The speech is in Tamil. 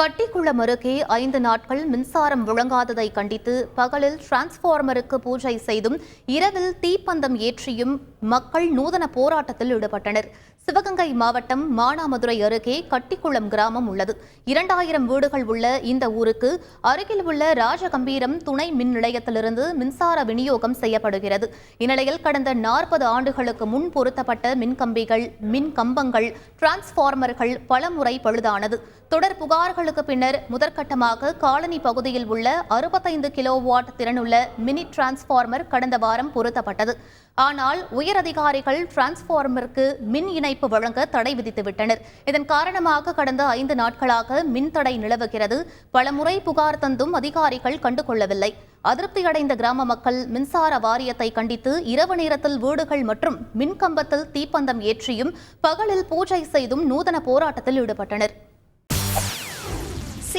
கட்டிக்குளம் அருகே ஐந்து நாட்கள் மின்சாரம் வழங்காததை கண்டித்து பகலில் டிரான்ஸ்பார்மருக்கு பூஜை செய்தும் இரவில் தீப்பந்தம் ஏற்றியும் மக்கள் நூதன போராட்டத்தில் ஈடுபட்டனர். சிவகங்கை மாவட்டம் மானாமதுரை அருகே கட்டிக்குளம் கிராமம் உள்ளது. இரண்டாயிரம் வீடுகள் உள்ள இந்த ஊருக்கு அருகில் உள்ள ராஜகம்பீரம் துணை மின் நிலையத்திலிருந்து மின்சார விநியோகம் செய்யப்படுகிறது. இந்நிலையில் கடந்த நாற்பது ஆண்டுகளுக்கு முன் பொருத்தப்பட்ட மின்கம்பிகள் மின் கம்பங்கள் டிரான்ஸ்பார்மர்கள் பலமுறை பழுதானது. தொடர் புகார்கள் புகார்களுக்கு பின்னர் முதற்கட்டமாக காலனி பகுதியில் உள்ள அறுபத்தைந்து கிலோவாட் திறனுள்ள மினி டிரான்ஸ்பார்மர் கடந்த வாரம் பொருத்தப்பட்டது. ஆனால் உயரதிகாரிகள் டிரான்ஸ்ஃபார்மருக்கு மின் இணைப்பு வழங்க தடை விதித்துவிட்டனர். இதன் காரணமாக கடந்த ஐந்து நாட்களாக மின் தடை நிலவுகிறது. பலமுறை புகார் தந்தும் அதிகாரிகள் கண்டுகொள்ளவில்லை. அதிருப்தியடைந்த கிராம மக்கள் மின்சார வாரியத்தை கண்டித்து இரவு நேரத்தில் வீடுகள் மற்றும் மின்கம்பத்தில் தீப்பந்தம் ஏற்றியும் பகலில் பூஜை செய்தும் நூதன போராட்டத்தில் ஈடுபட்டனர்.